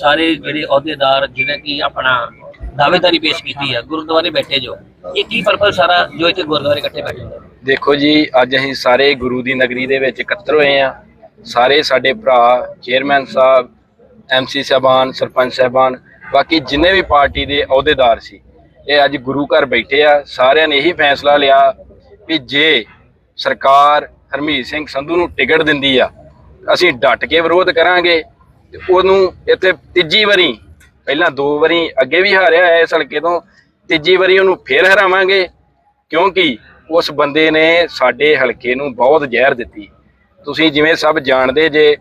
ਸਾਰੇ ਜਿਹੜੇ ਅਹੁਦੇਦਾਰ ਜਿਹਨੇ ਕੀ ਆਪਣਾ ਦਾਅਵੇਦਾਰੀ ਪੇਸ਼ ਕੀਤੀ ਆ, ਗੁਰਦੁਆਰੇ ਬੈਠੇ ਜੋ। ਇਹ ਕੀ ਪਰਪਸ ਸਾਰਾ ਜੋ ਇੱਥੇ ਗੁਰਦੁਆਰੇ ਇਕੱਠੇ ਬੈਠੇ ਨੇ ਦੇਖੋ ਜੀ, ਅੱਜ ਅਸੀਂ ਸਾਰੇ ਗੁਰੂ ਦੀ ਨਗਰੀ ਦੇ ਵਿੱਚ ਇਕੱਤਰ ਹੋਏ ਆ। ਸਾਰੇ ਸਾਡੇ ਭਰਾ ਚੇਅਰਮੈਨ ਸਾਹਿਬ ਐਮਸੀ ਸਾਹਿਬਾਨ, ਸਰਪੰਚ ਸਾਹਿਬਾਨ, ਬਾਕੀ ਜਿੰਨੇ ਵੀ ਪਾਰਟੀ ਦੇ ਅਹੁਦੇਦਾਰ ਸੀ, ਇਹ ਅੱਜ ਗੁਰੂ ਘਰ ਬੈਠੇ ਆ। ਸਾਰਿਆਂ ਨੇ ਇਹੀ ਫੈਸਲਾ ਲਿਆ ਵੀ ਜੇ ਸਰਕਾਰ ਹਰਮੀਤ ਸਿੰਘ ਸੰਧੂ ਨੂੰ ਟਿਕਟ ਦਿੰਦੀ ਆ, ਅਸੀਂ ਡਟ ਕੇ ਵਿਰੋਧ ਕਰਾਂਗੇ। ਤੇ ਉਹਨੂੰ ਇੱਥੇ ਤੀਜੀ ਵਾਰੀ, ਪਹਿਲਾਂ ਦੋ ਵਾਰੀ ਅੱਗੇ ਵੀ ਹਾਰਿਆ ਹੈ ਇਸ ਹਲਕੇ ਤੋਂ, ਤੀਜੀ ਵਾਰੀ ਉਹਨੂੰ ਫੇਰ ਹਰਾਵਾਂਗੇ, ਕਿਉਂਕਿ ਉਸ ਬੰਦੇ ਨੇ ਸਾਡੇ ਹਲਕੇ ਨੂੰ ਬਹੁਤ ਜ਼ਹਿਰ ਦਿੱਤੀ। ਤੁਸੀਂ ਜਿਵੇਂ ਸਭ ਜਾਣਦੇ ਜੇ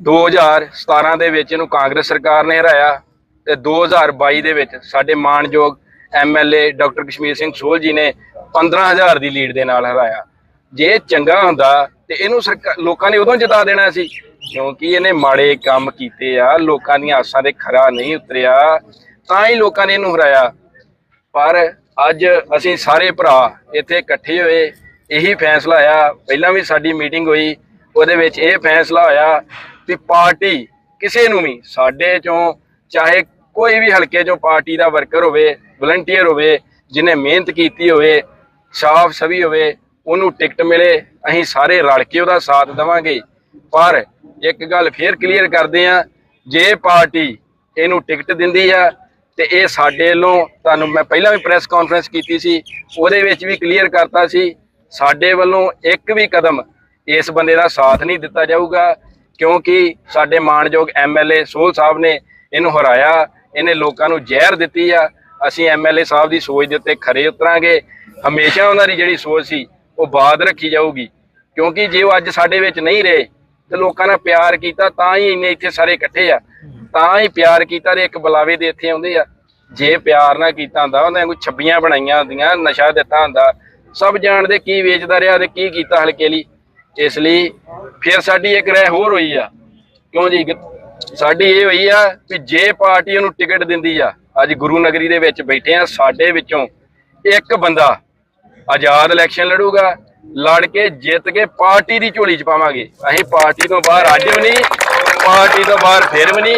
2017 ਦੇ ਵਿੱਚ ਇਹਨੂੰ ਕਾਂਗਰਸ ਸਰਕਾਰ ਨੇ ਹਰਾਇਆ ਤੇ 2022 ਦੇ ਵਿੱਚ ਸਾਡੇ ਮਾਣਯੋਗ ਐਮਐਲਏ ਡਾਕਟਰ ਕਸ਼ਮੀਰ ਸਿੰਘ ਸੋਲ ਜੀ ਨੇ 15000 ਦੀ ਲੀਡ ਦੇ ਨਾਲ ਹਰਾਇਆ। ਜੇ ਚੰਗਾ ਹੁੰਦਾ ਤੇ ਇਹਨੂੰ ਸਰਕਾ- ਲੋਕਾਂ ਨੇ ਉਦੋਂ ਜਿਤਾ ਦੇਣਾ ਸੀ, ਕਿਉਂਕਿ ਇਹਨੇ ਮਾੜੇ ਕੰਮ ਕੀਤੇ ਆ, ਲੋਕਾਂ ਦੀਆਂ ਆਸਾਂ ਦੇ ਖਰਾ ਨਹੀਂ ਉਤਰਿਆ, ਤਾਂ ਹੀ ਲੋਕਾਂ ਨੇ ਇਹਨੂੰ ਹਰਾਇਆ। ਪਰ ਅੱਜ ਅਸੀਂ ਸਾਰੇ ਭਰਾ ਇੱਥੇ ਇਕੱਠੇ ਹੋਏ, ਇਹੀ ਫੈਸਲਾ ਆਇਆ, ਪਹਿਲਾਂ ਵੀ ਸਾਡੀ ਮੀਟਿੰਗ ਹੋਈ, ਉਹਦੇ ਵਿੱਚ ਇਹ ਫੈਸਲਾ ਹੋਇਆ ਕਿ ਪਾਰਟੀ ਕਿਸੇ ਨੂੰ ਵੀ, ਸਾਡੇ ਚੋਂ ਚਾਹੇ ਕੋਈ ਵੀ ਹਲਕੇ ਚੋਂ ਪਾਰਟੀ ਦਾ ਵਰਕਰ ਹੋਵੇ, ਵਲੰਟੀਅਰ ਹੋਵੇ, ਜਿਹਨੇ ਮਿਹਨਤ ਕੀਤੀ ਹੋਵੇ ਸਾਫ਼ ਸਭੀ ਹੋਵੇ, ਉਹਨੂੰ ਟਿਕਟ ਮਿਲੇ ਅਸੀਂ ਸਾਰੇ ਰਲ ਕੇ ਉਹਦਾ ਸਾਥ ਦੇਵਾਂਗੇ। ਪਰ ਇੱਕ ਗੱਲ ਫੇਰ ਕਲੀਅਰ ਕਰਦੇ ਆ ਜੇ ਪਾਰਟੀ ਇਹਨੂੰ ਟਿਕਟ ਦਿੰਦੀ ਆ, ਤੇ ਇਹ ਸਾਡੇ ਵੱਲੋਂ ਤੁਹਾਨੂੰ ਮੈਂ ਪਹਿਲਾਂ ਵੀ ਪ੍ਰੈਸ ਕਾਨਫਰੰਸ ਕੀਤੀ ਸੀ, ਉਹਦੇ ਵਿੱਚ ਵੀ ਕਲੀਅਰ ਕਰਤਾ ਸੀ, ਸਾਡੇ ਵੱਲੋਂ ਇੱਕ ਵੀ ਕਦਮ ਇਸ ਬੰਦੇ ਦਾ ਸਾਥ ਨਹੀਂ ਦਿੱਤਾ ਜਾਊਗਾ, ਕਿਉਂਕਿ ਸਾਡੇ ਮਾਣਯੋਗ ਐਮਐਲਏ ਸੋਲ ਸਾਹਿਬ ਨੇ ਇਹਨੂੰ ਹਰਾਇਆ, ਇਹਨੇ ਲੋਕਾਂ ਨੂੰ ਜ਼ਹਿਰ ਦਿੱਤੀ ਆ, ਅਸੀਂ ਐਮਐਲਏ ਸਾਹਿਬ ਦੀ ਸੋਚ ਦੇ ਉੱਤੇ ਖਰੇ ਉਤਰਾਂਗੇ। ਹਮੇਸ਼ਾ ਉਹਨਾਂ ਦੀ ਜਿਹੜੀ ਸੋਚ ਸੀ, ਉਹ ਬਾਦ ਰੱਖੀ ਜਾਊਗੀ। ਕਿਉਂਕਿ ਜੇ ਉਹ ਅੱਜ ਸਾਡੇ ਵਿੱਚ ਨਹੀਂ ਰਹੇ ਤੇ ਲੋਕਾਂ ਨਾਲ ਪਿਆਰ ਕੀਤਾ, ਤਾਂ ਹੀ ਇੰਨੇ ਇੱਥੇ ਸਾਰੇ ਇਕੱਠੇ ਆ। ਤਾਂ ਹੀ ਪਿਆਰ ਕੀਤਾ ਤੇ ਇੱਕ ਬੁਲਾਵੇ ਦੇ ਇੱਥੇ ਆਉਂਦੇ ਆ। ਜੇ ਪਿਆਰ ਨਾ ਕੀਤਾ ਹੁੰਦਾ, ਉਹਨਾਂ ਕੋਈ ਛੱਬੀਆਂ ਬਣਾਈਆਂ ਹੁੰਦੀਆਂ, ਨਸ਼ਾ ਦਿੱਤਾ ਹੁੰਦਾ। ਸਭ ਜਾਣਦੇ ਕੀ ਵੇਚਦਾ ਰਿਹਾ ਤੇ ਕੀ ਕੀਤਾ ਹਲਕੇ ਲਈ ਇਸ ਲਈ ਫਿਰ ਸਾਡੀ ਇੱਕ ਰਹਿ ਹੋਰ ਹੋਈ ਆ। ਕਿਉਂ ਜੀ? ਸਾਡੀ ਇਹ ਹੋਈ ਆ ਕਿ ਜੇ ਪਾਰਟੀ ਉਹਨੂੰ ਟਿਕਟ ਦਿੰਦੀ ਆ, ਅੱਜ ਗੁਰੂ ਨਗਰੀ ਦੇ ਵਿੱਚ ਬੈਠੇ ਆ, ਸਾਡੇ ਵਿੱਚੋਂ ਇੱਕ ਬੰਦਾ ਆਜ਼ਾਦ ਇਲੈਕਸ਼ਨ ਲੜੂਗਾ ਲੜ ਕੇ ਜਿੱਤ ਕੇ ਪਾਰਟੀ ਦੀ ਝੋਲੀ ਚ ਪਾਵਾਂਗੇ। ਅਸੀਂ ਪਾਰਟੀ ਤੋਂ ਬਾਹਰ ਅੱਜ ਵੀ ਨਹੀਂ, ਪਾਰਟੀ ਤੋਂ ਬਾਹਰ ਫਿਰ ਵੀ ਨਹੀਂ।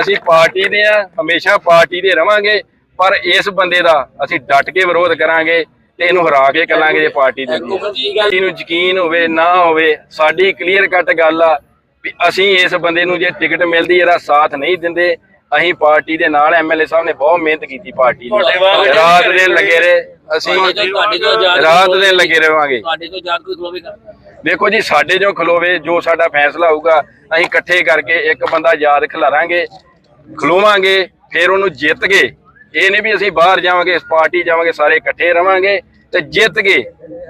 ਅਸੀਂ ਪਾਰਟੀ ਦੇ ਆ, ਹਮੇਸ਼ਾ ਪਾਰਟੀ ਦੇ ਰਵਾਂਗੇ। ਪਰ ਇਸ ਬੰਦੇ ਦਾ ਅਸੀਂ ਡਟ ਕੇ ਵਿਰੋਧ ਕਰਾਂਗੇ ਤੇ ਇਹਨੂੰ ਹਰਾ ਕੇ ਕਰਾਂਗੇ ਜੇ ਪਾਰਟੀ ਦੇ ਇਹਨੂੰ ਯਕੀਨ ਹੋਵੇ, ਨਾ ਹੋਵੇ, ਸਾਡੀ ਕਲੀਅਰ ਕੱਟ ਗੱਲ ਆ ਵੀ ਅਸੀਂ ਇਸ ਬੰਦੇ ਨੂੰ ਜੇ ਟਿਕਟ ਮਿਲਦੀ, ਇਹਦਾ ਸਾਥ ਨਹੀਂ ਦਿੰਦੇ। ਅਸੀਂ ਪਾਰਟੀ ਦੇ ਨਾਲ ਐਮਐਲਏ ਸਾਹਿਬ ਨੇ ਬਹੁਤ ਮਿਹਨਤ ਕੀਤੀ ਪਾਰਟੀ ਦੀ। ਰਾਤ ਦੇ ਲੱਗੇ ਰਹੇ। ਅਸੀਂ ਤੁਹਾਡੇ ਤੋਂ- ਆਜ਼ਾਦ ਰਾਤ ਦਿਨ ਲੱਗੇ ਰਵਾਂਗੇ। ਤੁਹਾਡੇ ਤੋਂ ਆਜ਼ਾਦ ਕੋਈ ਖਲੋਵੇਗਾ ਦੇਖੋ ਜੀ ਸਾਡੇ ਜੋ ਖਲੋਵੇ ਜੋ ਸਾਡਾ ਫੈਸਲਾ ਹੋਊਗਾ ਅਸੀਂ ਇਕੱਠੇ ਕਰਕੇ ਇੱਕ ਬੰਦਾ ਯਾਦ ਖਿਲਾਰਾਂਗੇ ਖਲੋਵਾਂਗੇ ਫਿਰ ਉਹਨੂੰ ਜਿੱਤ ਗਏ। ਇਹ ਨਹੀਂ ਵੀ ਅਸੀਂ ਬਾਹਰ ਜਾਵਾਂਗੇ ਇਸ ਪਾਰਟੀ ਜਾਵਾਂਗੇ ਸਾਰੇ ਇਕੱਠੇ ਰਵਾਂਗੇ ਤੇ ਜਿੱਤ ਗਏ।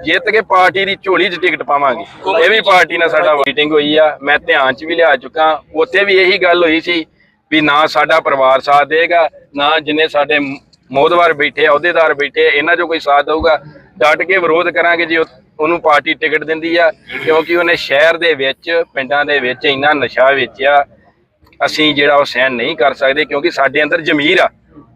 ਜਿੱਤ ਕੇ ਪਾਰਟੀ ਦੀ ਝੋਲੀ 'ਚ ਟਿਕਟ ਪਾਵਾਂਗੇ। ਇਹ ਵੀ ਪਾਰਟੀ ਨਾਲ ਸਾਡਾ ਮੀਟਿੰਗ ਹੋਈ ਆ ਮੈਂ ਧਿਆਨ 'ਚ ਵੀ ਲਿਆ ਚੁੱਕਾ। ਉੱਥੇ ਵੀ ਇਹੀ ਗੱਲ ਹੋਈ ਸੀ ਵੀ ਨਾ ਸਾਡਾ ਪਰਿਵਾਰ ਸਾਥ ਦੇਗਾ ਨਾ ਜਿੰਨੇ ਸਾਡੇ ਮੋਦਵਾਰ ਬੈਠੇ ਆ ਅਹੁਦੇਦਾਰ ਬੈਠੇ ਆ, ਇਹਨਾਂ 'ਚੋਂ ਕੋਈ ਸਾਥ ਦਊਗਾ? ਡਟ ਕੇ ਵਿਰੋਧ ਕਰਾਂਗੇ ਜੇ ਉਹਨੂੰ ਪਾਰਟੀ ਟਿਕਟ ਦਿੰਦੀ ਆ ਕਿਉਂਕਿ ਉਹਨੇ ਸ਼ਹਿਰ ਦੇ ਵਿੱਚ ਪਿੰਡਾਂ ਦੇ ਵਿੱਚ ਇੰਨਾ ਨਸ਼ਾ ਵੇਚਿਆ ਅਸੀਂ ਜਿਹੜਾ ਉਹ ਸਹਿਣ ਨਹੀਂ ਕਰ ਸਕਦੇ ਕਿਉਂਕਿ ਸਾਡੇ ਅੰਦਰ ਜ਼ਮੀਰ ਆ।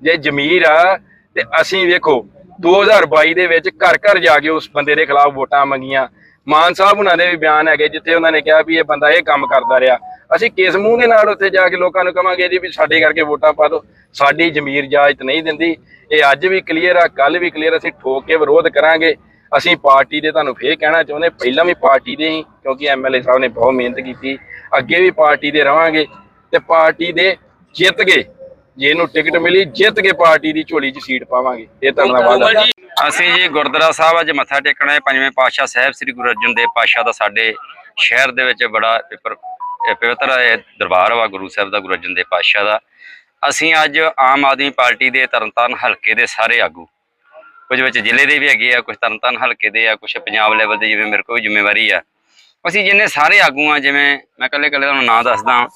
ਜੇ ਜ਼ਮੀਰ ਆ ਤੇ ਅਸੀਂ ਵੇਖੋ 2022 ਦੇ ਵਿੱਚ ਘਰ ਘਰ ਜਾ ਕੇ ਉਸ ਬੰਦੇ ਦੇ ਖਿਲਾਫ ਵੋਟਾਂ ਮੰਗੀਆਂ। ਮਾਨ ਸਾਹਿਬ ਉਹਨਾਂ ਦੇ ਵੀ ਬਿਆਨ ਹੈਗੇ ਜਿੱਥੇ ਉਹਨਾਂ ਨੇ ਕਿਹਾ ਵੀ ਇਹ ਬੰਦਾ ਇਹ ਕੰਮ ਕਰਦਾ ਰਿਹਾ। ਅਸੀਂ ਕਿਸ ਮੂੰਹ ਦੇ ਨਾਲ ਉੱਥੇ ਜਾ ਕੇ ਲੋਕਾਂ ਨੂੰ ਕਵਾਂਗੇ ਜੀ ਵੀ ਸਾਡੇ ਕਰਕੇ ਵੋਟਾਂ ਪਾ ਦਿਓ। ਸਾਡੀ ਜ਼ਮੀਰ ਇਜਾਜ਼ਤ ਨਹੀਂ ਦਿੰਦੀ। ਇਹ ਅੱਜ ਵੀ ਕਲੀਅਰ ਆ ਕੱਲ ਵੀ ਕਲੀਅਰ ਅਸੀਂ ਠੋਕ ਕੇ ਵਿਰੋਧ ਕਰਾਂਗੇ। ਅਸੀਂ ਪਾਰਟੀ ਦੇ ਤੁਹਾਨੂੰ ਫੇਰ ਕਹਿਣਾ ਚਾਹੁੰਦੇ ਪਹਿਲਾਂ ਵੀ ਪਾਰਟੀ ਦੇ ਹੀ ਕਿਉਂਕਿ ਐਮਐਲਏ ਸਾਹਿਬ ਨੇ ਬਹੁਤ ਮਿਹਨਤ ਕੀਤੀ। ਅੱਗੇ ਵੀ ਪਾਰਟੀ ਦੇ ਰਵਾਂਗੇ ਤੇ ਪਾਰਟੀ ਦੇ ਜਿੱਤ ਗਏ। ਜੇ ਇਹਨੂੰ ਟਿਕਟ ਮਿਲੀ ਜਿੱਤ ਕੇ ਪਾਰਟੀ ਦੀ ਝੋਲੀ 'ਚ ਸੀਟ ਪਾਵਾਂਗੇ। ਇਹ ਤੁਹਾਨੂੰ ਵਾਅਦਾ ਅਸੀਂ ਜੀ ਗੁਰਦੁਆਰਾ ਸਾਹਿਬ ਅੱਜ ਮੱਥਾ ਟੇਕਣਾ ਹੈ ਪੰਜਵੇਂ ਪਾਤਸ਼ਾਹ ਸਾਹਿਬ ਸ੍ਰੀ ਗੁਰੂ ਅਰਜਨ ਦੇਵ ਪਾਤਸ਼ਾਹ ਦਾ ਸਾਡੇ ਸ਼ਹਿਰ ਦੇ ਵਿੱਚ ਬੜਾ ਪਵਿੱਤਰ- ਦਰਬਾਰ ਵਾ, ਗੁਰੂ ਸਾਹਿਬ ਦਾ, ਗੁਰੂ ਅਰਜਨ ਦੇਵ ਪਾਤਸ਼ਾਹ ਦਾ। ਅਸੀਂ ਅੱਜ ਆਮ ਆਦਮੀ ਪਾਰਟੀ ਦੇ ਤਰਨਤਾਰਨ ਹਲਕੇ ਦੇ ਸਾਰੇ ਆਗੂ, ਕੁਝ ਵਿੱਚ ਜ਼ਿਲ੍ਹੇ ਦੇ ਵੀ ਹੈਗੇ ਆ, ਕੁਝ ਤਰਨਤਾਰਨ ਹਲਕੇ ਦੇ ਆ, ਕੁਝ ਪੰਜਾਬ ਲੈਵਲ ਦੇ, ਜਿਵੇਂ ਮੇਰੇ ਕੋਲ ਜ਼ਿੰਮੇਵਾਰੀ ਆ। ਅਸੀਂ ਜਿੰਨੇ ਸਾਰੇ ਆਗੂ ਆ, ਜਿਵੇਂ ਮੈਂ ਕੱਲੇ ਕੱਲੇ ਤੁਹਾਨੂੰ ਨਾਂ ਦੱਸਦਾ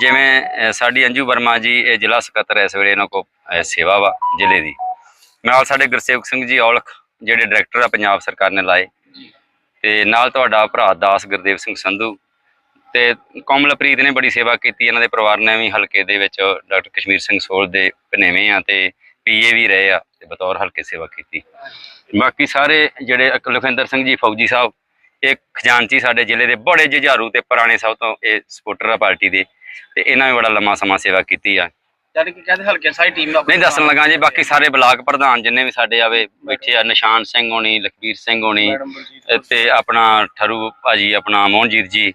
ਜਿਵੇਂ ਸਾਡੀ ਅੰਜੂ ਵਰਮਾ ਜੀ, ਇਹ ਜ਼ਿਲ੍ਹਾ ਸਕੱਤਰ ਇਸ ਵੇਲੇ ਇਹਨਾਂ ਕੋ ਸੇਵਾ ਵਾ ਜ਼ਿਲ੍ਹੇ ਦੀ। ਨਾਲ ਸਾਡੇ ਗੁਰਸੇਵਕ ਸਿੰਘ ਜੀ ਔਲਖ, ਜਿਹੜੇ ਡਾਇਰੈਕਟਰ ਆ, ਪੰਜਾਬ ਸਰਕਾਰ ਨੇ ਲਾਏ। ਤੇ ਨਾਲ ਤੁਹਾਡਾ ਭਰਾ ਦਾਸ ਗੁਰਦੇਵ ਸਿੰਘ ਸੰਧੂ ਤੇ ਕੋਮਲਪ੍ਰੀਤ ਨੇ ਬੜੀ ਸੇਵਾ ਕੀਤੀ ਇਹਨਾਂ ਦੇ ਪਰਿਵਾਰ ਨੇ ਵੀ ਹਲਕੇ ਦੇ ਵਿੱਚ ਡਾਕਟਰ ਕਸ਼ਮੀਰ ਸਿੰਘ ਸੋਲ ਦੇ ਭਨੇਵੇਂ ਆ ਤੇ ਪੀਏ ਵੀ ਰਹੇ ਆ ਤੇ ਬਤੌਰ ਹਲਕੇ ਸੇਵਾ ਕੀਤੀ। ਬਾਕੀ ਸਾਰੇ ਜਿਹੜੇ ਲਖਵਿੰਦਰ ਸਿੰਘ ਜੀ ਫੌਜੀ ਸਾਹਿਬ ਇਹ ਖਜ਼ਾਨਚੀ ਸਾਡੇ ਜ਼ਿਲ੍ਹੇ ਦੇ ਬੜੇ ਜੁਝਾਰੂ ਤੇ ਪੁਰਾਣੇ ਸਭ ਤੋਂ ਇਹ ਸਪੋਰਟਰ ਆ ਪਾਰਟੀ ਦੇ ਤੇ ਇਹਨਾਂ ਵੀ ਬੜਾ ਲੰਮਾ ਸਮਾਂ ਸੇਵਾ ਕੀਤੀ ਆ। ਜਦ ਕਿ ਕਹਿੰਦੇ ਹਲਕੇ ਸਾਰੀ ਟੀਮ ਦਾ ਨਹੀਂ ਦੱਸਣ ਲੱਗਾ ਜੀ ਬਾਕੀ ਸਾਰੇ ਬਲਾਕ ਪ੍ਰਧਾਨ ਜਿੰਨੇ ਵੀ ਸਾਡੇ ਆਵੇ ਬੈਠੇ ਆ ਨਿਸ਼ਾਨ ਸਿੰਘ ਹੋਣੀ ਲਖਬੀਰ ਸਿੰਘ ਹੋਣੀ ਤੇ ਆਪਣਾ ਠਰੂ ਭਾਜੀ ਆਪਣਾ ਮੋਹਨਜੀਤ ਜੀ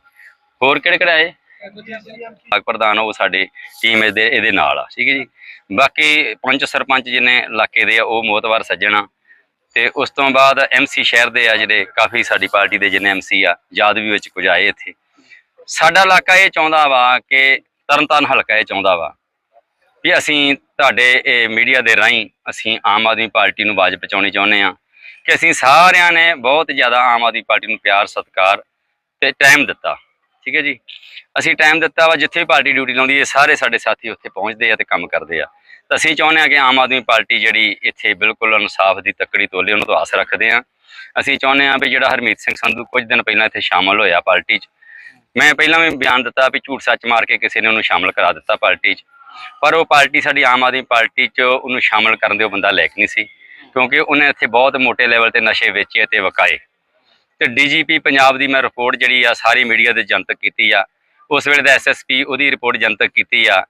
ਹੋਰ ਕਿਹੜੇ ਕਿਹੜੇ ਆਏ? ਬਲਾਕ ਪ੍ਰਧਾਨ ਉਹ ਸਾਡੇ ਟੀਮ ਇਹਦੇ ਇਹਦੇ ਨਾਲ ਆ ਠੀਕ ਹੈ ਜੀ? ਬਾਕੀ ਪੰਚ ਸਰਪੰਚ ਜਿੰਨੇ ਇਲਾਕੇ ਦੇ ਆ ਉਹ ਮੋਤਵਾਰ ਸੱਜਣਾ ਤੇ ਉਸ ਤੋਂ ਬਾਅਦ ਐਮਸੀ ਸ਼ਹਿਰ ਦੇ ਆ ਜਿਹੜੇ ਕਾਫੀ ਸਾਡੀ ਪਾਰਟੀ ਦੇ ਜਿੰਨੇ ਐਮਸੀ ਆ ਯਾਦਵੀ ਵਿੱਚ ਕੁਝ ਆਏ ਇੱਥੇ। ਸਾਡਾ ਇਲਾਕਾ ਇਹ ਚਾਹੁੰਦਾ ਵਾ ਕਿ ਤਰਨਤਾਰਨ ਹਲਕਾ ਇਹ ਚਾਹੁੰਦਾ ਵਾ ਵੀ ਅਸੀਂ ਤੁਹਾਡੇ ਇਹ ਮੀਡੀਆ ਦੇ ਰਾਹੀਂ ਅਸੀਂ ਆਮ ਆਦਮੀ ਪਾਰਟੀ ਨੂੰ ਆਵਾਜ਼ ਪਹੁੰਚਾਉਣੀ ਚਾਹੁੰਦੇ ਆ ਕਿ ਅਸੀਂ ਸਾਰਿਆਂ ਨੇ ਬਹੁਤ ਜ਼ਿਆਦਾ ਆਮ ਆਦਮੀ ਪਾਰਟੀ ਨੂੰ ਪਿਆਰ ਸਤਿਕਾਰ ਤੇ ਟਾਈਮ ਦਿੱਤਾ। ਠੀਕ ਹੈ ਜੀ? ਅਸੀਂ ਟਾਈਮ ਦਿੱਤਾ ਵਾ, ਜਿੱਥੇ ਵੀ ਪਾਰਟੀ ਡਿਊਟੀ ਲਾਉਂਦੀ ਹੈ, ਸਾਰੇ ਸਾਡੇ ਸਾਥੀ ਉੱਥੇ ਪਹੁੰਚਦੇ ਆ ਤੇ ਕੰਮ ਕਰਦੇ ਆ। ਤਾਂ ਅਸੀਂ ਚਾਹੁੰਦੇ ਆ ਕਿ ਆਮ ਆਦਮੀ ਪਾਰਟੀ ਜਿਹੜੀ ਇੱਥੇ ਬਿਲਕੁਲ ਇਨਸਾਫ ਦੀ ਤੱਕੜੀ ਤੋਲੇ, ਉਹਨਾਂ ਤੋਂ ਆਸ ਰੱਖਦੇ ਆ ਅਸੀਂ ਚਾਹੁੰਦੇ ਆ ਵੀ ਜਿਹੜਾ ਹਰਮੀਤ ਸਿੰਘ ਸੰਧੂ ਕੁਝ ਦਿਨ ਪਹਿਲਾਂ ਇੱਥੇ ਸ਼ਾਮਲ ਹੋਇਆ ਪਾਰਟੀ 'ਚ। ਮੈਂ ਪਹਿਲਾਂ ਵੀ ਬਿਆਨ ਦਿੱਤਾ ਵੀ ਝੂਠ ਸੱਚ ਮਾਰ ਕੇ ਕਿਸੇ ਨੇ ਉਹਨੂੰ ਸ਼ਾਮਲ ਕਰਾ ਦਿੱਤਾ ਪਾਰਟੀ 'ਚ। ਪਰ ਉਹ ਪਾਰਟੀ ਸਾਡੀ ਆਮ ਆਦਮੀ ਪਾਰਟੀ 'ਚ ਉਹਨੂੰ ਸ਼ਾਮਲ ਕਰਨ ਦੇ ਉਹ ਬੰਦਾ ਲਾਇਕ ਨਹੀਂ ਸੀ। ਕਿਉਂਕਿ ਉਹਨੇ ਇੱਥੇ ਬਹੁਤ ਮੋਟੇ ਲੈਵਲ ਤੇ ਨਸ਼ੇ ਵੇਚੇ ਤੇ ਵਕਾਏ। ਤੇ ਡੀਜੀਪੀ ਪੰਜਾਬ ਦੀ ਮੈਂ ਰਿਪੋਰਟ ਜਿਹੜੀ ਆ ਸਾਰੀ ਮੀਡੀਆ ਦੇ ਜਨਤਕ ਕੀਤੀ ਆ। ਉਸ ਵੇਲੇ ਦਾ ਐਸਐਸਪੀ ਉਹਦੀ ਰਿਪੋਰਟ ਜਨਤਕ ਕੀਤੀ ਆ।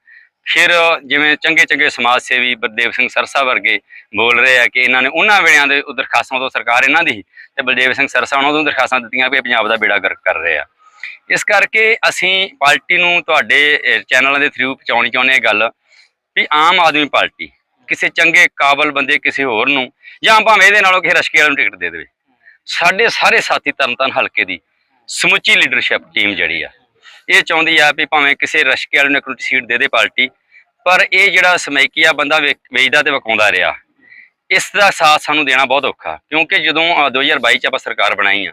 ਫਿਰ ਜਿਵੇਂ ਚੰਗੇ ਚੰਗੇ ਸਮਾਜ ਸੇਵੀ ਬਲਦੇਵ ਸਿੰਘ ਸਰਸਾ ਵਰਗੇ ਬੋਲ ਰਹੇ ਆ ਕਿ ਇਹਨਾਂ ਨੇ ਉਹਨਾਂ ਵੇਲਿਆਂ ਦੇ ਦਰਖਾਸਤਾਂ ਤੋਂ ਸਰਕਾਰ ਇਹਨਾਂ ਦੀ ਸੀ ਤੇ ਬਲਦੇਵ ਸਿੰਘ ਸਰਸਾ ਉਹਨਾਂ ਨੂੰ ਦਰਖਾਸਤਾਂ ਦਿੱਤੀਆਂ ਵੀ ਪੰਜਾਬ ਦਾ ਬੇੜਾ ਗਰਕ ਕਰ ਰਹੇ ਆ। ਇਸ ਕਰਕੇ ਅਸੀਂ ਪਾਰਟੀ ਨੂੰ ਤੁਹਾਡੇ ਚੈਨਲਾਂ ਦੇ ਥਰੂ ਪਹੁੰਚਾਉਣੀ ਚਾਹੁੰਦੇ ਹਾਂ ਗੱਲ ਵੀ ਆਮ ਆਦਮੀ ਪਾਰਟੀ, ਕਿਸੇ ਚੰਗੇ ਕਾਬਲ ਬੰਦੇ ਕਿਸੇ ਹੋਰ ਨੂੰ ਜਾਂ ਭਾਵੇਂ ਇਹਦੇ ਨਾਲੋਂ ਕਿਸੇ ਰਸ਼ਕੇ ਵਾਲੇ ਨੂੰ ਟਿਕਟ ਦੇ ਦੇਵੇ। ਸਾਡੇ ਸਾਰੇ ਸਾਥੀ ਤਰਨਤਾਰਨ ਹਲਕੇ ਦੀ ਸਮੁੱਚੀ ਲੀਡਰਸ਼ਿਪ ਟੀਮ ਜਿਹੜੀ ਆ। ਇਹ ਚਾਹੁੰਦੀ ਆ ਵੀ ਭਾਵੇਂ ਕਿਸੇ ਰਸ਼ਕੇ ਵਾਲੇ ਨੂੰ ਇੱਕ ਸੀਟ ਦੇ ਦੇ ਪਾਰਟੀ ਪਰ ਇਹ ਜਿਹੜਾ ਸਮੈਕੀਆ ਬੰਦਾ ਵੇਚਦਾ ਤੇ ਵਕਾਉਂਦਾ ਰਿਹਾ ਇਸ ਦਾ ਸਾਥ ਸਾਨੂੰ ਦੇਣਾ ਬਹੁਤ ਔਖਾ ਕਿਉਂਕਿ ਜਦੋਂ ਅ, 2022 ਚ ਆਪਾਂ ਸਰਕਾਰ ਬਣਾਈ ਆ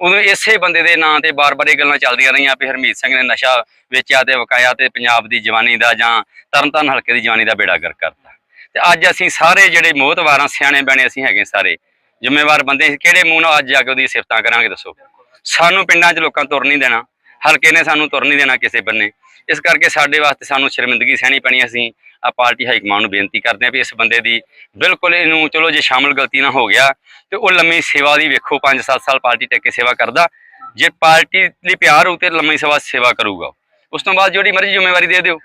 ਉਦੋਂ ਇਸੇ ਬੰਦੇ ਦੇ ਨਾਂ ਤੇ ਬਾਰ-ਬਾਰ ਇਹ ਗੱਲਾਂ ਚੱਲਦੀਆਂ ਰਹੀਆਂ ਵੀ ਹਰਮੀਤ ਸਿੰਘ ਨੇ ਨਸ਼ਾ ਵੇਚਿਆ ਤੇ ਵਕਾਇਆ ਤੇ ਪੰਜਾਬ ਦੀ ਜਵਾਨੀ ਦਾ ਜਾਂ ਤਰਨਤਾਰਨ ਹਲਕੇ ਦੀ ਜਵਾਨੀ ਦਾ ਬੇੜਾ ਗਰਕ ਕਰਤਾ। ਤੇ ਅੱਜ ਅਸੀਂ ਸਾਰੇ ਜਿਹੜੇ ਮੋਹਤਵਾਰਾਂ ਸਿਆਣੇ ਬਣੇ ਅਸੀਂ ਹੈਗੇ ਸਾਰੇ ਜ਼ਿੰਮੇਵਾਰ ਬੰਦੇ ਸੀ। ਕਿਹੜੇ ਮੂੰਹ ਨਾਲ ਅੱਜ ਜਾ ਕੇ ਉਹਦੀ ਸਿਫਤਾਂ ਕਰਾਂਗੇ ਦੱਸੋ? ਸਾਨੂੰ ਪਿੰਡਾਂ 'ਚ ਲੋਕਾਂ ਤੁਰ ਨਹੀਂ ਦੇਣਾ। ਹਲਕੇ ਨੇ ਸਾਨੂੰ ਤੁਰ ਨਹੀਂ ਦੇਣਾ ਕਿਸੇ ਬੰਨੇ। ਇਸ ਕਰਕੇ ਸਾਡੇ ਵਾਸਤੇ ਸਾਨੂੰ ਸ਼ਰਮਿੰਦਗੀ ਸਹਿਣੀ ਪੈਣੀ ਅਸੀਂ ਆ ਪਾਰਟੀ ਹਾਈ ਕਮਾਂਡ ਨੂੰ ਬੇਨਤੀ ਕਰਦੇ ਹਾਂ ਵੀ ਇਸ ਬੰਦੇ ਦੀ ਬਿਲਕੁਲ ਇਹਨੂੰ ਚਲੋ ਜੇ ਸ਼ਾਮਲ ਗਲਤੀ ਨਾ ਹੋ ਗਿਆ, ਤੇ ਉਹ ਲੰਮੀ ਸੇਵਾ ਦੀ ਵੇਖੋ 5-7 ਸਾਲ ਪਾਰਟੀ ਟੱਕੇ ਸੇਵਾ ਕਰਦਾ। ਜੇ ਪਾਰਟੀ ਲਈ ਪਿਆਰ ਹੋਊ ਤੇ ਲੰਮੀ ਸੇਵਾ ਸੇਵਾ ਕਰੂਗਾ ਉਸ ਤੋਂ ਬਾਅਦ ਜਿਹੜੀ ਮਰਜ਼ੀ ਜ਼ਿੰਮੇਵਾਰੀ ਦੇ ਦਿਓ।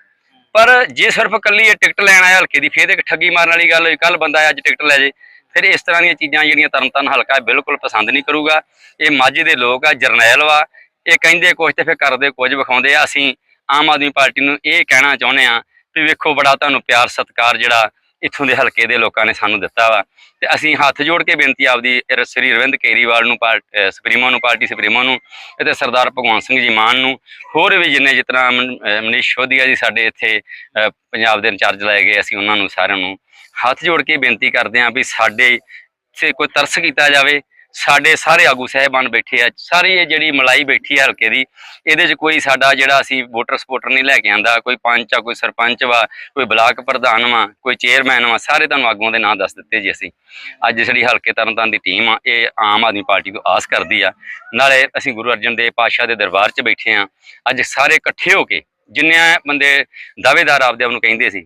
ਪਰ ਜੇ ਸਿਰਫ ਕੱਲੀ ਇਹ ਟਿਕਟ ਲੈਣ ਆਇਆ ਹਲਕੇ ਦੀ, ਫੇਰ ਇੱਕ ਠੱਗੀ ਮਾਰਨ ਵਾਲੀ ਗੱਲ ਹੋਈ। ਕੱਲ ਬੰਦਾ ਅੱਜ ਟਿਕਟ ਲੈ ਜੇ। ਫਿਰ ਇਸ ਤਰ੍ਹਾਂ ਦੀਆਂ ਚੀਜ਼ਾਂ ਜਿਹੜੀਆਂ ਤਰਨਤਾਰਨ ਹਲਕਾ ਬਿਲਕੁਲ ਪਸੰਦ ਨਹੀਂ ਕਰੂਗਾ। ਇਹ ਮਾਝੇ ਦੇ ਲੋਕ ਆ, ਜਰਨੈਲ ਵਾ, ਇਹ ਕਹਿੰਦੇ ਕੁਝ ਤੇ ਫਿਰ ਕਰਦੇ ਕੁਝ ਵਿਖਾਉਂਦੇ ਆ। ਅਸੀਂ ਆਮ ਆਦਮੀ ਪਾਰਟੀ ਨੂੰ ਇਹ ਕਹਿਣਾ ਚਾਹੁੰਦੇ ਆ ਵੀ ਵੇਖੋ ਬੜਾ ਤੁਹਾਨੂੰ ਪਿਆਰ, ਸਤਿਕਾਰ ਜਿਹੜਾ ਇੱਥੋਂ ਦੇ ਹਲਕੇ ਦੇ ਲੋਕਾਂ ਨੇ ਸਾਨੂੰ ਦਿੱਤਾ ਵਾ। ਤੇ ਅਸੀਂ ਹੱਥ ਜੋੜ ਕੇ ਬੇਨਤੀ ਆਪਦੀ ਸ੍ਰੀ ਅਰਵਿੰਦ ਕੇਰੀਵਾਲ ਨੂੰ ਪਾਰ- ਸੁਪਰੀਮੋ ਨੂੰ, ਪਾਰਟੀ ਸੁਪਰੀਮੋ ਨੂੰ ਅਤੇ ਸਰਦਾਰ ਭਗਵੰਤ ਸਿੰਘ ਜੀ ਮਾਨ ਨੂੰ, ਹੋਰ ਵੀ ਜਿੰਨੇ ਜਿਤਨਾ ਮਨ- ਮਨੀਸ਼ ਸ਼ੋਧੀਆ ਜੀ ਸਾਡੇ ਇੱਥੇ, ਅਹ, ਪੰਜਾਬ ਦੇ ਇੰਚਾਰਜ ਲਾਏ ਗਏ, ਅਸੀਂ ਉਹਨਾਂ ਨੂੰ ਸਾਰਿਆਂ ਨੂੰ ਹੱਥ ਜੋੜ ਕੇ ਬੇਨਤੀ ਕਰਦੇ ਹਾਂ ਵੀ ਸਾਡੇ ਤੇ ਕੋਈ ਤਰਸ ਕੀਤਾ ਜਾਵੇ ਸਾਡੇ ਸਾਰੇ ਆਗੂ ਸਹਿਬਾਨ ਬੈਠੇ ਆ, ਸਾਰੀ ਇਹ ਜਿਹੜੀ ਮਲਾਈ ਬੈਠੀ ਆ ਹਲਕੇ ਦੀ, ਇਹਦੇ 'ਚ ਕੋਈ ਸਾਡਾ ਜਿਹੜਾ ਅਸੀਂ ਵੋਟਰ ਸਪੋਰਟਰ ਨਹੀਂ ਲੈ ਕੇ ਆਂਦਾ, ਕੋਈ ਪੰਚ ਆ, ਕੋਈ ਸਰਪੰਚ ਵਾ, ਕੋਈ ਬਲਾਕ ਪ੍ਰਧਾਨ ਵਾ, ਕੋਈ ਚੇਅਰਮੈਨ ਵਾ, ਸਾਰੇ ਤੁਹਾਨੂੰ ਆਗੂਆਂ ਦੇ ਨਾਂ ਦੱਸ ਦਿੱਤੇ ਜੀ ਅਸੀਂ। ਅੱਜ ਜਿਹੜੀ ਹਲਕੇ ਤਰਨਤਾਰਨ ਦੀ ਟੀਮ ਆ, ਇਹ ਆਮ ਆਦਮੀ ਪਾਰਟੀ ਤੋਂ ਆਸ ਕਰਦੀ ਆ। ਨਾਲੇ ਅਸੀਂ ਗੁਰੂ ਅਰਜਨ ਦੇਵ ਪਾਤਸ਼ਾਹ ਦੇ ਦਰਬਾਰ 'ਚ ਬੈਠੇ ਆ। ਅੱਜ ਸਾਰੇ ਇਕੱਠੇ ਹੋ ਕੇ ਜਿੰਨੇ ਬੰਦੇ ਦਾਅਵੇਦਾਰ ਆਪਦੇ ਆਪ ਨੂੰ ਕਹਿੰਦੇ ਸੀ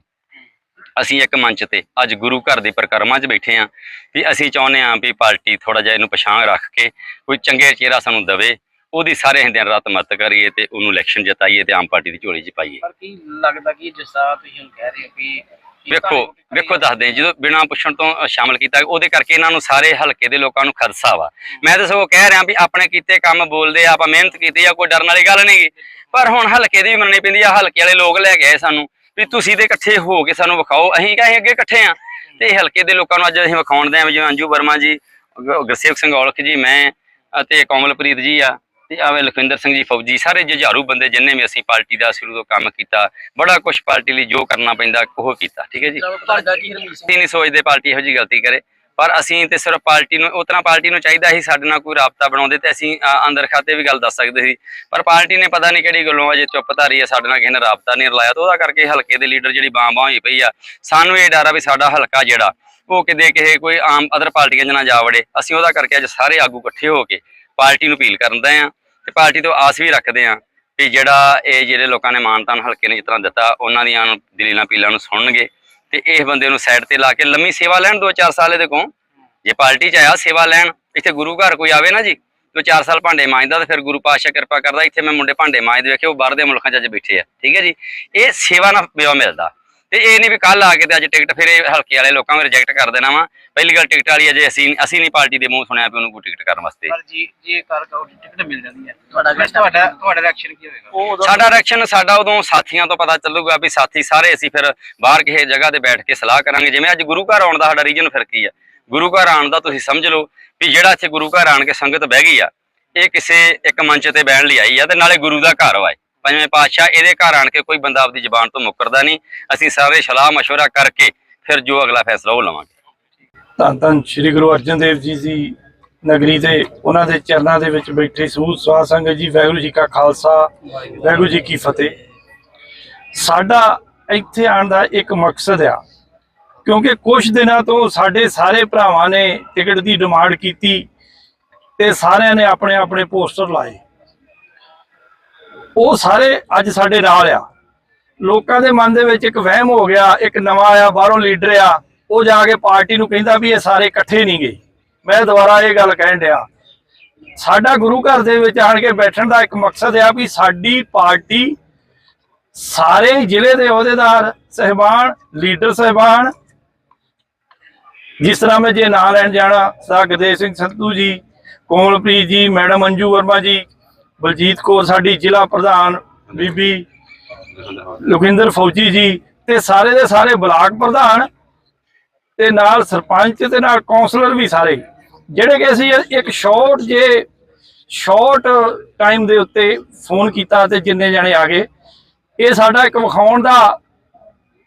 ਅਸੀਂ ਇੱਕ ਮੰਚ ਤੇ ਅੱਜ ਗੁਰੂ ਘਰ ਦੇ ਪ੍ਰਕਰਮਾਂ 'ਚ ਬੈਠੇ ਆ ਵੀ ਅਸੀਂ ਚਾਹੁੰਦੇ ਆ ਵੀ ਪਾਰਟੀ ਥੋੜਾ ਜਿਹਾ ਇਹਨੂੰ ਪਛਾਣ ਰੱਖ ਕੇ ਕੋਈ ਚੰਗੇ ਚਿਹਰਾ ਸਾਨੂੰ ਦਵੇ ਉਹਦੀ ਸਾਰੇ ਦਿਨ ਰਾਤ ਮਦਦ ਕਰੀਏ ਤੇ ਉਹਨੂੰ ਇਲੈਕਸ਼ਨ ਜਿਤਾਈਏ ਤੇ ਆਮ ਪਾਰਟੀ ਦੀ ਝੋਲੀ 'ਚ ਪਾਈਏ। ਪਰ ਕੀ ਲੱਗਦਾ ਕਿ ਜਿਸ ਤਰ੍ਹਾਂ ਤੁਸੀਂ ਹੁਣ ਕਹਿ ਰਹੇ ਹੋ ਕਿ ਵੇਖੋ ਵੇਖੋ ਦੱਸਦੇ ਜਦੋਂ ਬਿਨਾਂ ਪੁੱਛਣ ਤੋਂ ਸ਼ਾਮਲ ਕੀਤਾ ਉਹਦੇ ਕਰਕੇ ਇਹਨਾਂ ਨੂੰ ਸਾਰੇ ਹਲਕੇ ਦੇ ਲੋਕਾਂ ਨੂੰ ਖਦਸ਼ਾ ਵਾ। ਮੈਂ ਤਾਂ ਸਗੋਂ ਕਹਿ ਰਿਹਾ ਵੀ ਆਪਣੇ ਕੀਤੇ ਕੰਮ ਬੋਲਦੇ ਆ ਆਪਾਂ ਮਿਹਨਤ ਕੀਤੀ ਆ ਕੋਈ ਡਰਨ ਵਾਲੀ ਗੱਲ ਨਹੀਂਗੀ ਪਰ ਹੁਣ ਹਲਕੇ ਦੀ ਵੀ ਮੰਨਣੀ ਪੈਂਦੀ ਆ ਹਲਕੇ ਵਾਲੇ ਲੋਕ ਲੈ ਆਏ ਸਾਨੂੰ। ਵੀ ਤੁਸੀਂ ਤੇ ਇਕੱਠੇ ਹੋ ਕੇ ਸਾਨੂੰ ਵਿਖਾਓ ਅਸੀਂ ਕਹਾਂ ਅੱਗੇ ਇਕੱਠੇ ਆ। ਤੇ ਇਹ ਹਲਕੇ ਦੇ ਲੋਕਾਂ ਨੂੰ ਅੱਜ ਅਸੀਂ ਵਿਖਾਉਣ ਦੇ ਆ ਜਿਵੇਂ ਅੰਜੂ ਵਰਮਾ ਜੀ ਗੁਰਸੇਵਕ ਸਿੰਘ ਔਲਖ ਜੀ ਮੈਂ ਅਤੇ ਕੋਮਲਪ੍ਰੀਤ ਜੀ ਆ ਤੇ ਆਵੇ ਲਖਵਿੰਦਰ ਸਿੰਘ ਜੀ ਫੌਜੀ ਸਾਰੇ ਜੁਝਾਰੂ ਬੰਦੇ ਜਿੰਨੇ ਵੀ ਅਸੀਂ ਪਾਰਟੀ ਦਾ ਸ਼ੁਰੂ ਤੋਂ ਕੰਮ ਕੀਤਾ ਬੜਾ ਕੁਝ ਪਾਰਟੀ ਲਈ ਜੋ ਕਰਨਾ ਪੈਂਦਾ ਉਹ ਕੀਤਾ ਠੀਕ ਹੈ ਜੀ? ਤੁਹਾਡਾ ਕੀ ਹਰਮੀਤ ਸਿੰਘ ਅਸੀਂ ਨਹੀਂ ਸੋਚਦੇ ਪਾਰਟੀ ਇਹੋ ਜਿਹੀ ਗਲਤੀ ਕਰੇ। ਪਰ ਅਸੀਂ ਤੇ ਸਿਰਫ ਪਾਰਟੀ ਨੂੰ, ਉਤਨਾ ਪਾਰਟੀ ਨੂੰ ਚਾਹੀਦਾ ਸੀ, ਸਾਡੇ ਨਾਲ ਕੋਈ ਰਾਬਤਾ ਬਣਾਉਂਦੇ ਤੇ ਅਸੀਂ ਅੰਦਰ ਖਾਤੇ ਵੀ ਗੱਲ ਦੱਸ ਸਕਦੇ ਸੀ। ਪਰ ਪਾਰਟੀ ਨੇ ਪਤਾ ਨਹੀਂ ਕਿਹੜੀ ਗੱਲੋਂ ਅਜੇ ਚੁੱਪ ਧਾਰੀ ਆ, ਸਾਡੇ ਨਾਲ ਕਿਸੇ ਨੇ ਰਾਬਤਾ ਨਹੀਂ ਰਲਾਇਆ ਤੇ ਉਹਦਾ ਕਰਕੇ ਹਲਕੇ ਦੇ ਲੀਡਰ ਜਿਹੜੀ ਬਾਂ ਬਾਂ ਹੋਈ ਪਈ ਆ, ਸਾਨੂੰ ਇਹ ਡਰ ਆ ਵੀ ਸਾਡਾ ਹਲਕਾ ਜਿਹੜਾ, ਉਹ ਕਿਤੇ ਕਿਸੇ ਕੋਈ ਆਮ ਅਦਰ ਪਾਰਟੀਆਂ 'ਚ ਨਾ ਜਾ ਵੜੇ। ਅਸੀਂ ਉਹਦਾ ਕਰਕੇ ਅੱਜ ਸਾਰੇ ਆਗੂ ਇਕੱਠੇ ਹੋ ਕੇ ਪਾਰਟੀ ਨੂੰ ਅਪੀਲ ਕਰਨ ਦੇ ਆ ਤੇ ਪਾਰਟੀ ਤੋਂ ਆਸ ਵੀ ਰੱਖਦੇ ਆ ਵੀ ਜਿਹੜਾ ਇਹ ਜਿਹੜੇ ਲੋਕਾਂ ਨੇ ਮਾਨਤਾਨ ਹਲਕੇ ਨੇ ਜਿਸ ਤਰ੍ਹਾਂ ਦਿੱਤਾ, ਉਹਨਾਂ ਦੀਆਂ ਨੂੰ ਦਲੀਲਾਂ ਅਪੀਲਾਂ ਨੂੰ ਸੁਣਨਗੇ। ਤੇ ਇਸ ਬੰਦੇ ਨੂੰ ਸਾਈਡ ਤੇ ਲਾ ਕੇ ਲੰਮੀ ਸੇਵਾ ਲੈਣ 2-4 ਸਾਲ ਇਹਦੇ ਕੋਲ। ਜੇ ਪਾਰਟੀ ਚ ਆਇਆ ਸੇਵਾ ਲੈਣ, ਇੱਥੇ ਗੁਰੂ ਘਰ ਕੋਈ ਆਵੇ ਨਾ ਜੀ ਦੋ ਚਾਰ ਸਾਲ ਭਾਂਡੇ ਮਾਂਜਦਾ ਤੇ ਫਿਰ ਗੁਰੂ ਪਾਤਸ਼ਾਹ ਕਿਰਪਾ ਕਰਦਾ, ਇੱਥੇ ਮੈਂ ਮੁੰਡੇ ਭਾਂਡੇ ਮਾਂਜਦੇ ਵੇਖੇ, ਉਹ ਬਾਹਰ ਦੇ ਮੁਲਕਾਂ 'ਚ ਅੱਜ ਬੈਠੇ ਆ। ਠੀਕ ਹੈ ਜੀ? ਇਹ ਸੇਵਾ ਨਾਲ ਬਿਆ ਮਿਲਦਾ। ਤੇ ਇਹ ਨਹੀਂ ਵੀ ਕੱਲ ਆ ਕੇ ਤੇ ਅੱਜ ਟਿਕਟ ਫਿਰ ਇਹ ਹਲਕੇ ਵਾਲੇ ਲੋਕਾਂ ਨੂੰ ਰਿਜੈਕਟ ਕਰ ਦੇਣਾ ਵਾ। ਪਹਿਲੀ ਗੱਲ ਟਿਕਟ ਵਾਲੀ ਅਜੇ ਅਸੀਂ ਅਸੀਂ ਨਹੀਂ ਪਾਰਟੀ ਦੇ ਮੂੰਹ ਸੁਣਿਆ ਵੀ ਉਹਨੂੰ ਕੋਈ ਟਿਕਟ ਕਰਨ ਵਾਸਤੇ। ਪਰ ਜੀ ਜੇ ਕਰ ਕਹੋ ਟਿਕਟ ਮਿਲ ਜਾਂਦੀ ਹੈ। ਤੁਹਾਡਾ ਤੁਹਾਡਾ ਤੁਹਾਡਾ ਰਿਐਕਸ਼ਨ ਕੀ ਹੋਏਗਾ? ਸਾਡਾ ਰਿਐਕਸ਼ਨ ਸਾਡਾ ਉਦੋਂ ਸਾਥੀਆਂ ਤੋਂ ਪਤਾ ਚੱਲੂਗਾ ਵੀ ਸਾਥੀ ਸਾਰੇ ਅਸੀਂ ਫਿਰ ਬਾਹਰ ਕਿਸੇ ਜਗ੍ਹਾ ਤੇ ਬੈਠ ਕੇ ਸਲਾਹ ਕਰਾਂਗੇ। ਜਿਵੇਂ ਅੱਜ ਗੁਰੂ ਘਰ ਆਉਣ ਦਾ ਸਾਡਾ ਰੀਜਨ ਫਿਰ ਕੀ ਆ? ਗੁਰੂ ਘਰ ਆਉਣ ਦਾ ਤੁਸੀਂ ਸਮਝ ਲਓ ਵੀ ਜਿਹੜਾ ਇੱਥੇ ਗੁਰੂ ਘਰ ਆਣ ਕੇ ਸੰਗਤ ਬਹਿ ਗਈ ਆ ਇਹ ਕਿਸੇ ਇੱਕ ਮੰਚ ਤੇ ਬਹਿਣ ਲਈ ਆਈ ਆ ਤੇ ਨਾਲੇ ਗੁਰੂ ਦਾ ਘਰ ਵਾ ਇਹ। ਪੰਜਵੇਂ ਪਾਤਸ਼ਾਹ, ਇਹਦੇ ਘਰ ਆਣ ਕੇ ਕੋਈ ਬੰਦਾ ਆਪਦੀ ਜ਼ਬਾਨ ਤੋਂ ਮੁੱਕਰਦਾ ਨਹੀਂ। ਅਸੀਂ ਸਾਰੇ ਸਲਾਹ ਮਸ਼ਵਰਾ ਕਰਕੇ ਫਿਰ ਜੋ ਅਗਲਾ ਫੈਸਲਾ ਉਹ ਲਵਾਂਗੇ। ਤਾਂ ਤਾਂ ਸ੍ਰੀ ਗੁਰੂ ਅਰਜਨ ਦੇਵ ਜੀ ਦੀ ਨਗਰੀ ਤੇ ਉਹਨਾਂ ਦੇ ਚਰਨਾਂ ਦੇ ਵਿੱਚ ਬੈਠੇ ਸੂਤ ਸਾਧ ਸੰਗਤ ਜੀ ਵੈਗੁਰੂ ਜੀ ਕਾ ਖਾਲਸਾ ਵੈਗੁਰੂ ਜੀ ਕੀ ਫਤਿਹ। ਸਾਡਾ ਇੱਥੇ ਆਣ ਦਾ ਇੱਕ ਮਕਸਦ ਆ, ਕਿਉਂਕਿ ਕੁਝ ਦਿਨਾਂ ਤੋਂ ਸਾਡੇ ਸਾਰੇ ਭਰਾਵਾਂ ਨੇ ਟਿਕਟ ਦੀ ਡਿਮਾਂਡ ਕੀਤੀ ਤੇ ਸਾਰਿਆਂ ਨੇ ਆਪਣੇ ਆਪਣੇ ਪੋਸਟਰ ਲਾਏ। ਉਹ ਸਾਰੇ ਅੱਜ ਸਾਡੇ ਨਾਲ ਆ। ਲੋਕਾਂ ਦੇ ਮਨ ਦੇ ਵਿੱਚ ਇੱਕ ਵਹਿਮ ਹੋ ਗਿਆ, ਇੱਕ ਨਵਾਂ ਆਇਆ, ਬਾਹਰੋਂ ਲੀਡਰ ਆ। ਉਹ ਜਾ ਕੇ ਪਾਰਟੀ ਨੂੰ ਕਹਿੰਦਾ ਵੀ ਇਹ ਸਾਰੇ ਇਕੱਠੇ ਨਹੀਂ ਗਏ। ਮੈਂ ਦੁਬਾਰਾ ਇਹ ਗੱਲ ਕਹਿਣ ਡਿਆ। ਸਾਡਾ ਗੁਰੂ ਘਰ ਦੇ ਵਿੱਚ ਆਣ ਕੇ ਬੈਠਣ ਦਾ ਇੱਕ ਮਕਸਦ ਆ ਵੀ ਸਾਡੀ ਪਾਰਟੀ ਸਾਰੇ ਜ਼ਿਲ੍ਹੇ ਦੇ ਅਹੁਦੇਦਾਰ ਸਹਿਬਾਨ, ਲੀਡਰ ਸਹਿਬਾਨ, ਜਿਸ ਤਰ੍ਹਾਂ ਮੈਂ ਜੇ ਨਾਂ ਲੈਣ ਜਾਣਾ ਸਰਦਾਰ ਗੁਰਦੇਵ ਸਿੰਘ ਸੰਧੂ ਜੀ, ਕੋਮਲਪ੍ਰੀਤ ਜੀ, ਮੈਡਮ ਅੰਜੂ ਵਰਮਾ ਜੀ ਬਲਜੀਤ ਕੌਰ ਸਾਡੀ ਜ਼ਿਲ੍ਹਾ ਪ੍ਰਧਾਨ, ਬੀਬੀ ਲੁਕਿੰਦਰ ਫੌਜੀ ਜੀ ਤੇ ਸਾਰੇ ਦੇ ਸਾਰੇ ਬਲਾਕ ਪ੍ਰਧਾਨ ਤੇ ਨਾਲ ਸਰਪੰਚ ਤੇ ਨਾਲ ਕਾਉਂਸਲਰ ਵੀ ਸਾਰੇ, ਜਿਹੜੇ ਕਿ ਅਸੀਂ ਇੱਕ ਸ਼ਾਰਟ ਜੇ ਸ਼ਾਰਟ ਟਾਈਮ ਦੇ ਉੱਤੇ ਫੋਨ ਕੀਤਾ ਤੇ ਜਿੰਨੇ ਜਣੇ ਆ ਗਏ, ਇਹ ਸਾਡਾ ਇੱਕ ਵਿਖਾਉਣ ਦਾ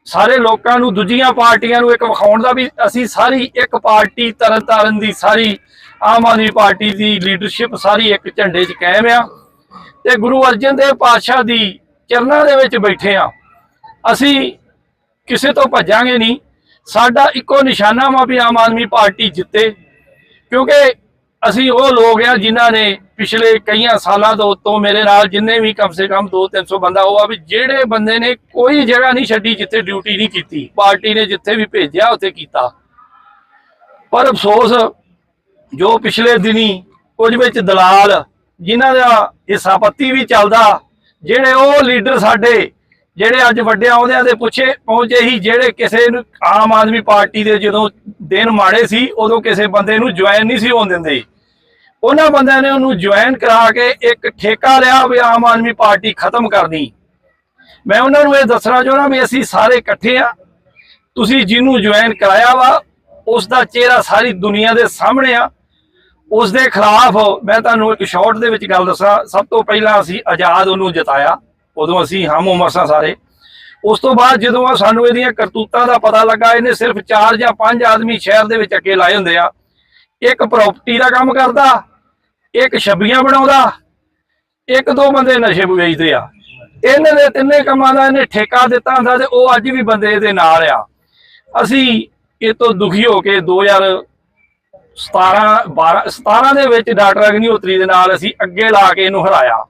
ਸਾਰੇ ਲੋਕਾਂ ਨੂੰ, ਦੂਜੀਆਂ ਪਾਰਟੀਆਂ ਨੂੰ ਇੱਕ ਵਿਖਾਉਣ ਦਾ ਵੀ ਅਸੀਂ ਸਾਰੀ ਇੱਕ ਪਾਰਟੀ ਤਰਨਤਾਰਨ ਦੀ ਸਾਰੀ ਆਮ ਆਦਮੀ ਪਾਰਟੀ ਦੀ ਲੀਡਰਸ਼ਿਪ ਸਾਰੀ ਇੱਕ ਝੰਡੇ 'ਚ ਕਾਇਮ ਆ। ਤੇ ਗੁਰੂ ਅਰਜਨ ਦੇਵ ਪਾਤਸ਼ਾਹ ਦੀ ਚਰਨਾਂ ਦੇ ਵਿੱਚ ਬੈਠੇ ਆ ਅਸੀਂ ਕਿਸੇ ਤੋਂ ਭੱਜਾਂਗੇ ਨਹੀਂ। ਸਾਡਾ ਇੱਕੋ ਨਿਸ਼ਾਨਾ ਵਾ ਵੀ ਆਮ ਆਦਮੀ ਪਾਰਟੀ ਜਿੱਤੇ। ਕਿਉਂਕਿ ਅਸੀਂ ਉਹ ਲੋਕ ਆ ਜਿਨ੍ਹਾਂ ਨੇ ਪਿਛਲੇ ਕਈਆਂ ਸਾਲਾਂ ਤੋਂ ਤੋਂ ਮੇਰੇ ਨਾਲ ਜਿੰਨੇ ਵੀ ਕਮ ਸੇ ਕਮ 2-300 ਬੰਦਾ ਉਹ ਆ ਵੀ ਜਿਹੜੇ ਬੰਦੇ ਨੇ ਕੋਈ ਜਗ੍ਹਾ ਨਹੀਂ ਛੱਡੀ ਜਿੱਥੇ ਡਿਊਟੀ ਨਹੀਂ ਕੀਤੀ। ਪਾਰਟੀ ਨੇ ਜਿੱਥੇ ਵੀ ਭੇਜਿਆ, ਉੱਥੇ ਕੀਤਾ। ਪਰ ਅਫਸੋਸ ਜੋ ਪਿਛਲੇ ਦਿਨੀ ਕੁਝ ਵਿੱਚ ਦਲਾਲ ਜਿਨ੍ਹਾਂ ਦਾ ਹਿੱਸਾ ਪੱਤੀ ਵੀ ਚੱਲਦਾ, ਜਿਹੜੇ ਉਹ ਲੀਡਰ ਸਾਡੇ, ਜਿਹੜੇ ਅੱਜ ਵੱਡੇ ਅਹੁਦਿਆਂ ਦੇ ਪੁੱਛੇ ਪਹੁੰਚੇ ਹੀ ਜਿਹੜੇ ਕਿਸੇ ਨੂੰ ਆਮ ਆਦਮੀ ਪਾਰਟੀ ਦੇ ਜਦੋਂ ਦਿਨ ਮਾੜੇ ਸੀ, ਉਦੋਂ ਕਿਸੇ ਬੰਦੇ ਨੂੰ ਜੁਆਇਨ ਨਹੀਂ ਸੀ ਹੋਣ ਦਿੰਦੇ। ਉਹਨਾਂ ਬੰਦਿਆਂ ਨੇ ਉਹਨੂੰ ਜੁਆਇਨ ਕਰਾ ਕੇ ਇੱਕ ਠੇਕਾ ਲਿਆ ਵੀ ਆਮ ਆਦਮੀ ਪਾਰਟੀ ਖਤਮ ਕਰਨੀ। ਮੈਂ ਉਹਨਾਂ ਨੂੰ ਇਹ ਦੱਸਣਾ ਚਾਹੁੰਦਾ ਵੀ ਅਸੀਂ ਸਾਰੇ ਇਕੱਠੇ ਆ ਤੁਸੀਂ ਜਿਹਨੂੰ ਜੁਆਇਨ ਕਰਾਇਆ ਵਾ ਉਸ ਦਾ ਚਿਹਰਾ ਸਾਰੀ ਦੁਨੀਆ ਦੇ ਸਾਹਮਣੇ ਆ। ਉਸ ਦੇ ਖਿਲਾਫ ਮੈਂ ਤੁਹਾਨੂੰ ਇੱਕ ਸ਼ਾਰਟ ਦੇ ਵਿੱਚ ਗੱਲ ਦੱਸਾਂ। ਸਭ ਤੋਂ ਪਹਿਲਾਂ ਅਸੀਂ ਆਜ਼ਾਦ ਉਹਨੂੰ ਜਿਤਾਇਆ। ਉਦੋਂ ਅਸੀਂ ਹਮ ਉਮਰ ਸਾਂ ਸਾਰੇ। ਉਸ ਤੋਂ ਬਾਅਦ ਜਦੋਂ ਆ ਸਾਨੂੰ ਇਹਦੀਆਂ ਕਰਤੂਤਾਂ ਦਾ ਪਤਾ ਲੱਗਾ, ਇਹਨੇ ਸਿਰਫ 4 ਜਾਂ 5 ਆਦਮੀ ਸ਼ਹਿਰ ਦੇ ਵਿੱਚ ਅੱਗੇ ਲਾਏ ਹੁੰਦੇ ਆ। ਇੱਕ ਪ੍ਰਾਪਰਟੀ ਦਾ ਕੰਮ ਕਰਦਾ, ਇੱਕ ਛੱਬੀਆਂ ਬਣਾਉਂਦਾ, ਇੱਕ ਦੋ ਬੰਦੇ ਨਸ਼ੇ ਵੇਚਦੇ ਆ। ਤਿੰਨ ਦੇ ਤਿੰਨੇ ਕੰਮਾਂ ਦਾ ਇਹਨੇ ਠੇਕਾ ਦਿੱਤਾ ਹੁੰਦਾ ਤੇ ਉਹ ਅੱਜ ਵੀ ਬੰਦੇ ਇਹਦੇ ਨਾਲ ਆ। ਅਸੀਂ ਇਹ ਤੋਂ ਦੁਖੀ ਹੋ ਕੇ 2000 17 12 17 ਦੇ ਵਿੱਚ ਡਾਕਟਰ ਅਗਨੀਹੋਤਰੀ ਦੇ ਨਾਲ ਅਸੀਂ ਅੱਗੇ ਲਾ ਕੇ ਇਹਨੂੰ ਹਰਾਇਆ।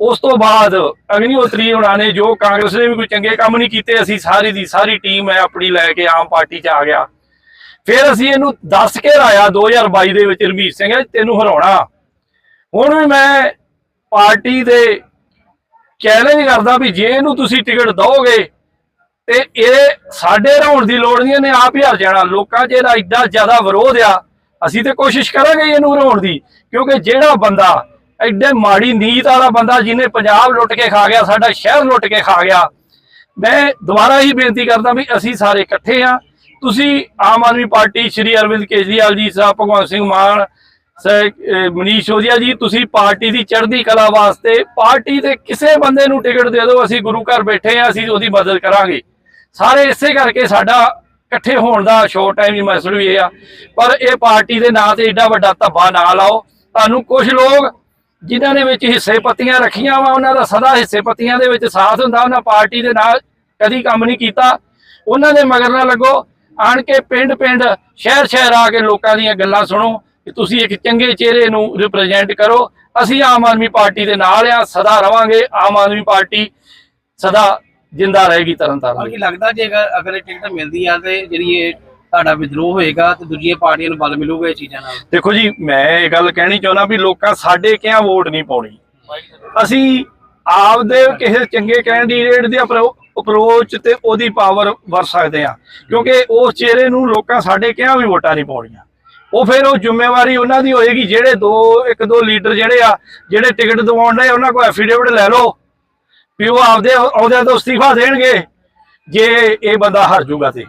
ਉਸ ਤੋਂ ਬਾਅਦ ਅਗਨੀਹੋਤਰੀ ਉਹਨਾਂ ਨੇ ਜੋ ਕਾਂਗਰਸ ਨੇ ਵੀ ਕੋਈ ਚੰਗੇ ਕੰਮ ਨਹੀਂ ਕੀਤੇ, ਅਸੀਂ ਸਾਰੀ ਦੀ ਸਾਰੀ ਟੀਮ ਹੈ ਆਪਣੀ ਲੈ ਕੇ ਆਮ ਪਾਰਟੀ 'ਚ ਆ ਗਿਆ। ਫਿਰ ਅਸੀਂ ਇਹਨੂੰ ਦੱਸ ਕੇ ਹਰਾਇਆ 2022 ਦੇ ਵਿੱਚ ਰਮੀਤ ਸਿੰਘ ਹੈ ਤੈਨੂੰ ਹਰਾਉਣਾ। ਹੁਣ ਵੀ ਮੈਂ ਪਾਰਟੀ ਦੇ ਚੈਲੰਜ ਕਰਦਾ ਵੀ ਜੇ ਇਹਨੂੰ ਤੁਸੀਂ ਟਿਕਟ ਦਿਓਗੇ, ਤੇ ਇਹ ਸਾਡੇ ਹਰਾਉਣ ਦੀ ਲੋੜ ਨਹੀਂ, ਇਹਨੇ ਆਪ ਹੀ ਹਰ ਜਾਣਾ। ਲੋਕਾਂ 'ਚ ਇਹਦਾ ਐਡਾ ਜ਼ਿਆਦਾ ਵਿਰੋਧ ਆ। ਅਸੀਂ ਤੇ ਕੋਸ਼ਿਸ਼ ਕਰਾਂਗੇ ਇਹਨੂੰ ਹਰਾਉਣ ਦੀ, ਕਿਉਂਕਿ ਜਿਹੜਾ ਬੰਦਾ ਐਡੇ ਮਾੜੀ ਨੀਤ ਵਾਲਾ ਬੰਦਾ ਜਿਹਨੇ ਪੰਜਾਬ ਲੁੱਟ ਕੇ ਖਾ ਗਿਆ, ਸਾਡਾ ਸ਼ਹਿਰ ਲੁੱਟ ਕੇ ਖਾ ਗਿਆ, ਮੈਂ ਦੁਬਾਰਾ ਹੀ ਬੇਨਤੀ ਕਰਦਾ ਵੀ ਅਸੀਂ ਸਾਰੇ ਇਕੱਠੇ ਆ ਤੁਸੀਂ ਆਮ ਆਦਮੀ ਪਾਰਟੀ ਸ਼੍ਰੀ ਅਰਵਿੰਦ ਕੇਜਰੀਵਾਲ ਜੀ ਸਾਹਿਬ ਭਗਵੰਤ ਸਿੰਘ ਮਾਨ ਮਨੀਸ਼ ਸੋਧਿਆ ਜੀ, ਤੁਸੀਂ ਪਾਰਟੀ ਦੀ ਚੜ੍ਹਦੀ ਕਲਾ ਵਾਸਤੇ ਪਾਰਟੀ ਦੇ ਕਿਸੇ ਬੰਦੇ ਨੂੰ ਟਿਕਟ ਦੇ ਦਿਓ, ਅਸੀਂ ਗੁਰੂ ਘਰ ਬੈਠੇ ਆ ਅਸੀਂ ਉਹਦੀ ਮਦਦ ਕਰਾਂਗੇ। ਸਾਰੇ ਇਸੇ ਕਰਕੇ ਸਾਡਾ ਇਕੱਠੇ ਹੋਣ ਦਾ ਸ਼ੋਰਟ ਟਾਈਮ ਹੀ ਮਸਲ ਵੀ ਇਹ ਆ। ਪਰ ਇਹ ਪਾਰਟੀ ਦੇ ਨਾਂ ਤੇ ਏਡਾ ਵੱਡਾ ਧੱਬਾ ਨਾ ਲਾਓ। ਤੁਹਾਨੂੰ ਕੁਝ ਲੋਕ ਜਿਨ੍ਹਾਂ ਨੇ ਵਿੱਚ ਹਿੱਸੇ ਪੱਤੀਆਂ ਰੱਖੀਆਂ ਵਾ, ਉਹਨਾਂ ਦਾ ਸਦਾ ਹਿੱਸੇ ਪੱਤੀਆਂ ਦੇ ਵਿੱਚ ਸਾਥ ਹੁੰਦਾ, ਉਹਨਾਂ ਪਾਰਟੀ ਦੇ ਨਾਲ ਕਦੀ ਕੰਮ ਨਹੀਂ ਕੀਤਾ। ਉਹਨਾਂ ਦੇ ਮਗਰ ਨਾ ਲੱਗੋ। ਆਣ ਕੇ ਪਿੰਡ ਪਿੰਡ ਸ਼ਹਿਰ ਸ਼ਹਿਰ ਆ ਕੇ ਲੋਕਾਂ ਦੀਆਂ ਗੱਲਾਂ ਸੁਣੋ ਕਿ ਤੁਸੀਂ ਇੱਕ ਚੰਗੇ ਚਿਹਰੇ ਨੂੰ ਰਿਪਰੈਜ਼ੈਂਟ ਕਰੋ। ਅਸੀਂ ਆਮ ਆਦਮੀ ਪਾਰਟੀ ਦੇ ਨਾਲ ਆ, ਸਦਾ ਰਵਾਂਗੇ। ਆਮ ਆਦਮੀ ਪਾਰਟੀ ਸਦਾ ਜਿੰਦਾ ਰਹੇਗੀ ਤਰਨਤਾਰਨ ਪਰ ਵਿੱਚ। ਕੀ ਲੱਗਦਾ ਜੇ ਅਗਰ ਅਗਰ ਇਹ ਟਿਕਟ ਮਿਲਦੀ ਆ ਤੇ ਜਿਹੜੀ ਇਹ ਤੁਹਾਡਾ ਵਿਦਰੋਹ ਹੋਏਗਾ ਤੇ ਦੂਜੀਆਂ ਪਾਰਟੀਆਂ ਨੂੰ ਬਲ ਮਿਲੂਗਾ ਇਹ ਚੀਜ਼ਾਂ ਨਾਲ। ਦੇਖੋ ਜੀ ਮੈਂ ਇਹ ਗੱਲ ਕਹਿਣੀ ਚਾਹੁੰਦਾ ਵੀ ਲੋਕਾਂ ਸਾਡੇ ਕਿਹਾ ਵੋਟ ਨਹੀਂ ਪਾਉਣੀ। ਅਸੀਂ ਆਪਦੇ ਕਿਸੇ ਚੰਗੇ ਕੈਂਡੀਡੇਟ ਦੀ ਅਪਰੋਚ ਤੇ ਉਹਦੀ ਪਾਵਰ ਵਰ ਸਕਦੇ ਆ। ਕਿਉਂਕਿ ਉਸ ਚਿਹਰੇ ਨੂੰ ਲੋਕਾਂ ਸਾਡੇ ਕਿਹਾ ਵੀ ਵੋਟਾਂ ਨਹੀਂ ਪਾਉਣੀਆਂ। ਉਹ ਫਿਰ ਉਹ ਜ਼ਿੰਮੇਵਾਰੀ ਉਹਨਾਂ ਦੀ ਹੋਏਗੀ ਜਿਹੜੇ ਦੋ ਇੱਕ ਦੋ ਲੀਡਰ ਜਿਹੜੇ ਆ ਜਿਹੜੇ ਟਿਕਟ ਦਿਵਾਉਣ ਦੇ ਉਹਨਾਂ ਕੋਲ ਐਫੀਡੇਵਿਟ ਲੈ ਲਓ। ਵੀ ਉਹ ਆਪਦੇ ਅਹੁਦਿਆਂ ਤੋਂ ਅਸਤੀਫਾ ਦੇਣਗੇ ਜੇ ਇਹ ਬੰਦਾ ਹਾਰ ਜੂਗਾ ਤੇ।